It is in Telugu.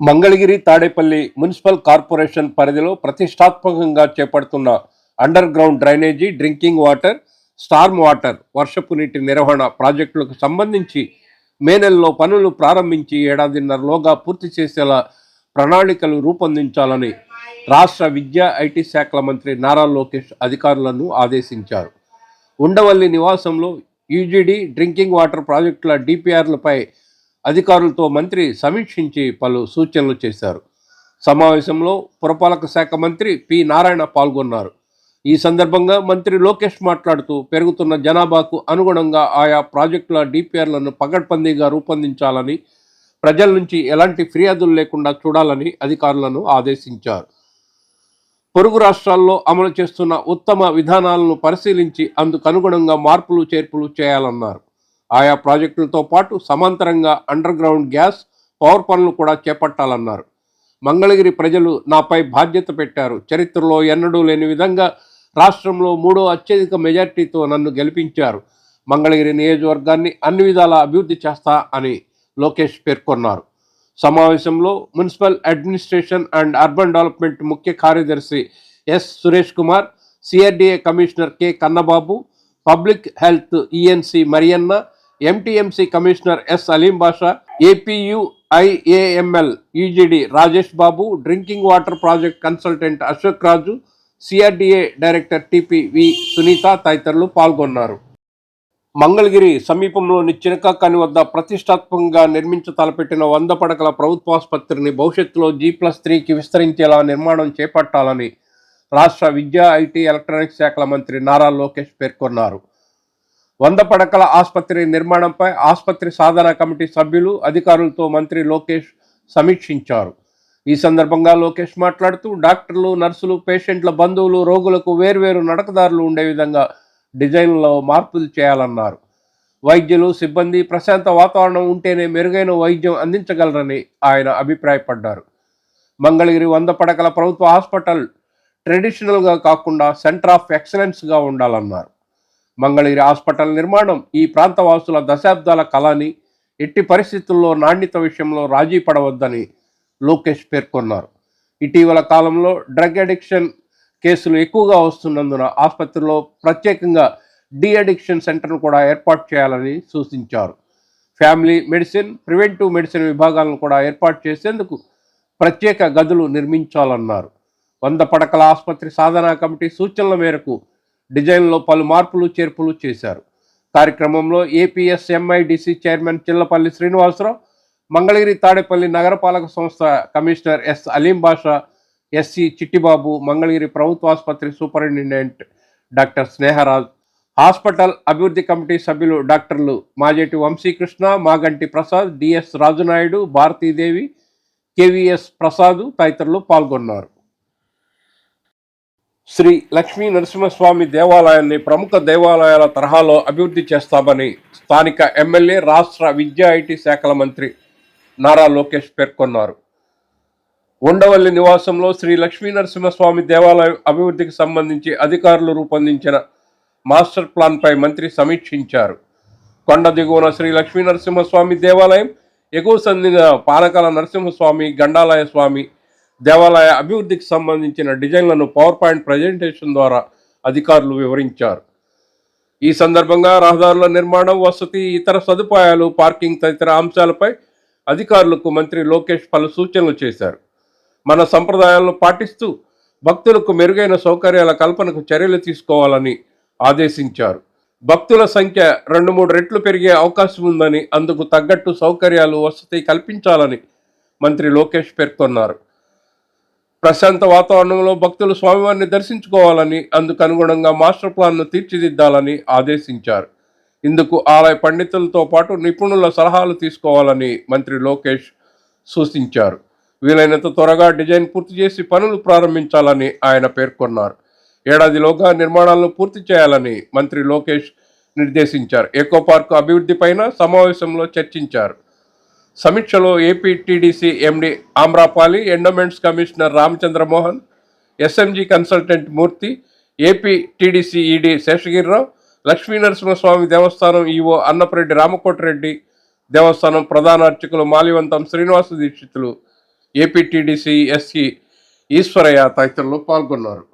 మంగళగిరి తాడేపల్లి మున్సిపల్ కార్పొరేషన్ పరిధిలో ప్రతిష్టాత్మకంగా చేపడుతున్న underground drainage drinking water storm water వర్షపు నీటి నిర్వహణ ప్రాజెక్టులకు సంబంధించి మే నెలలో పనులు ప్రారంభించి ఏడాదిన్నరలోగా పూర్తి చేసేలా ప్రణాళికలు రూపొందించాలని రాష్ట్ర విద్యా ఐటీ శాఖల మంత్రి నారా లోకేష్ అధికారులను ఆదేశించారు. ఉండవల్లి నివాసంలో యూజీడీ డ్రింకింగ్ వాటర్ ప్రాజెక్టుల డిపిఆర్లపై అధికారులతో మంత్రి సమీక్షించి పలు సూచనలు చేశారు. సమావేశంలో పురపాలక శాఖ మంత్రి పి. నారాయణ పాల్గొన్నారు. ఈ సందర్భంగా మంత్రి లోకేష్ మాట్లాడుతూ పెరుగుతున్న జనాభాకు అనుగుణంగా ఆయా ప్రాజెక్టుల డిపిఆర్లను పగడ్బందీగా రూపొందించాలని ప్రజల నుంచి ఎలాంటి ఫిర్యాదులు లేకుండా చూడాలని అధికారులను ఆదేశించారు. పొరుగు రాష్ట్రాల్లో అమలు చేస్తున్న ఉత్తమ విధానాలను పరిశీలించి అందుకు అనుగుణంగా మార్పులు చేర్పులు చేయాలన్నారు. ఆయా ప్రాజెక్టులతో పాటు సమాంతరంగా అండర్ గ్రౌండ్ గ్యాస్ పవర్ పనులు కూడా చేపట్టాలన్నారు. మంగళగిరి ప్రజలు నాపై బాధ్యత పెట్టారు. చరిత్రలో ఎన్నడూ లేని విధంగా రాష్ట్రంలో మూడో అత్యధిక మెజార్టీతో నన్ను గెలిపించారు. మంగళగిరి నియోజకవర్గాన్ని అన్ని విధాల అభివృద్ధి చేస్తా అని లోకేష్ పేర్కొన్నారు. సమావేశంలో municipal administration and urban development ముఖ్య కార్యదర్శి S Suresh Kumar CRDA commissioner K Kannababu public health ENC Marianna MTMC commissioner S Aleem Basha APU IAML UGD Rajesh Babu drinking water project consultant Ashok Raju CRDA director TPV Sunitha తదితరులు పాల్గొన్నారు. మంగళగిరి సమీపంలోని చినకాకాని వద్ద ప్రతిష్టాత్మకంగా నిర్మించ తలపెట్టిన వంద పడకల ప్రభుత్వాసుపత్రిని భవిష్యత్తులో జీ ప్లస్ త్రీకి విస్తరించేలా నిర్మాణం చేపట్టాలని రాష్ట్ర విద్యా ఐటీ ఎలక్ట్రానిక్స్ శాఖల మంత్రి నారా లోకేష్ పేర్కొన్నారు. వంద పడకల ఆసుపత్రి నిర్మాణంపై ఆసుపత్రి సాధన కమిటీ సభ్యులు అధికారులతో మంత్రి లోకేష్ సమీక్షించారు. ఈ సందర్భంగా లోకేష్ మాట్లాడుతూ డాక్టర్లు నర్సులు పేషెంట్ల బంధువులు రోగులకు వేర్వేరు నడకదారులు ఉండే విధంగా డిజైన్లో మార్పులు చేయాలన్నారు. వైద్యులు సిబ్బంది ప్రశాంత వాతావరణం ఉంటేనే మెరుగైన వైద్యం అందించగలరని ఆయన అభిప్రాయపడ్డారు. మంగళగిరి వంద పడకల ప్రభుత్వ హాస్పిటల్ ట్రెడిషనల్గా కాకుండా సెంటర్ ఆఫ్ ఎక్సలెన్స్గా ఉండాలన్నారు. మంగళగిరి హాస్పిటల్ నిర్మాణం ఈ ప్రాంతవాసుల దశాబ్దాల కళని ఎట్టి పరిస్థితుల్లో నాణ్యత విషయంలో రాజీ పడవద్దని లోకేష్ పేర్కొన్నారు. ఇటీవల కాలంలో డ్రగ్ అడిక్షన్ కేసులు ఎక్కువగా వస్తున్నందున ఆసుపత్రిలో ప్రత్యేకంగా డి అడిక్షన్ సెంటర్ను కూడా ఏర్పాటు చేయాలని సూచించారు. ఫ్యామిలీ మెడిసిన్ ప్రివెంటివ్ మెడిసిన్ విభాగాలను కూడా ఏర్పాటు చేసేందుకు ప్రత్యేక గదులు నిర్మించాలన్నారు. వంద పడకల ఆసుపత్రి సాధనా కమిటీ సూచనల మేరకు డిజైన్లో పలు మార్పులు చేర్పులు చేశారు. కార్యక్రమంలో ఏపీఎస్ఎంఐడిసి చైర్మన్ చిల్లపల్లి శ్రీనివాసరావు మంగళగిరి తాడేపల్లి నగరపాలక సంస్థ commissioner S Aleem Basha SC Chittibabu Mangalagiri ప్రభుత్వ ఆసుపత్రి సూపరింటెండెంట్ డాక్టర్ స్నేహరాజ్ హాస్పిటల్ అభివృద్ధి కమిటీ సభ్యులు డాక్టర్లు మాజేటి వంశీకృష్ణ మాగంటి ప్రసాద్ డిఎస్ రాజునాయుడు భారతీదేవి కేవీఎస్ ప్రసాద్ తదితరులు పాల్గొన్నారు. శ్రీ లక్ష్మీ నరసింహస్వామి దేవాలయాన్ని ప్రముఖ దేవాలయాల తరహాలో అభివృద్ధి చేస్తామని స్థానిక ఎమ్మెల్యే రాష్ట్ర విద్యా ఐటీ శాఖల మంత్రి నారా లోకేష్ పేర్కొన్నారు. ఉండవల్లి నివాసంలో శ్రీ లక్ష్మీ నరసింహస్వామి దేవాలయం అభివృద్ధికి సంబంధించి అధికారులు రూపొందించిన మాస్టర్ ప్లాన్పై మంత్రి సమీక్షించారు. కొండ దిగువన శ్రీ లక్ష్మీ నరసింహస్వామి దేవాలయం ఎగువ సందిన పానకాల నరసింహస్వామి గండాలయ స్వామి దేవాలయ అభివృద్ధికి సంబంధించిన డిజైన్లను పవర్ పాయింట్ ప్రజెంటేషన్ ద్వారా అధికారులు వివరించారు. ఈ సందర్భంగా రహదారుల నిర్మాణం వసతి ఇతర సదుపాయాలు పార్కింగ్ తదితర అంశాలపై అధికారులకు మంత్రి లోకేష్ పలు సూచనలు చేశారు. మన సంప్రదాయాలను పాటిస్తూ భక్తులకు మెరుగైన సౌకర్యాల కల్పనకు చర్యలు తీసుకోవాలని ఆదేశించారు. భక్తుల సంఖ్య రెండు మూడు రెట్లు పెరిగే అవకాశం ఉందని అందుకు తగ్గట్టు సౌకర్యాలు వసతి కల్పించాలని మంత్రి లోకేష్ పేర్కొన్నారు. ప్రశాంత వాతావరణంలో భక్తులు స్వామివారిని దర్శించుకోవాలని అందుకు అనుగుణంగా మాస్టర్ ప్లాన్ను తీర్చిదిద్దాలని ఆదేశించారు. ఇందుకు ఆలయ పండితులతో పాటు నిపుణుల సలహాలు తీసుకోవాలని మంత్రి లోకేష్ సూచించారు. వీలైనంత త్వరగా డిజైన్ పూర్తి చేసి పనులు ప్రారంభించాలని ఆయన పేర్కొన్నారు. ఏడాదిలోగా నిర్మాణాలను పూర్తి చేయాలని మంత్రి లోకేష్ నిర్దేశించారు. ఎకో పార్కు అభివృద్ధిపైన సమావేశంలో చర్చించారు. సమీక్షలో APTDC MD Amrapali endowments commissioner Ramachandramohan SMG consultant Murthy AP TDC ED Seshagirirao Lakshminarasimhaswamy దేవస్థానం ఈవో అన్నపరెడ్డి రామకోటరెడ్డి దేవస్థానం ప్రధాన అర్చకులు మాలివంతం శ్రీనివాస దీక్షితులు ఏపీటీడీసీ ఎస్సీ ఈశ్వరయ్య తదితరులు పాల్గొన్నారు.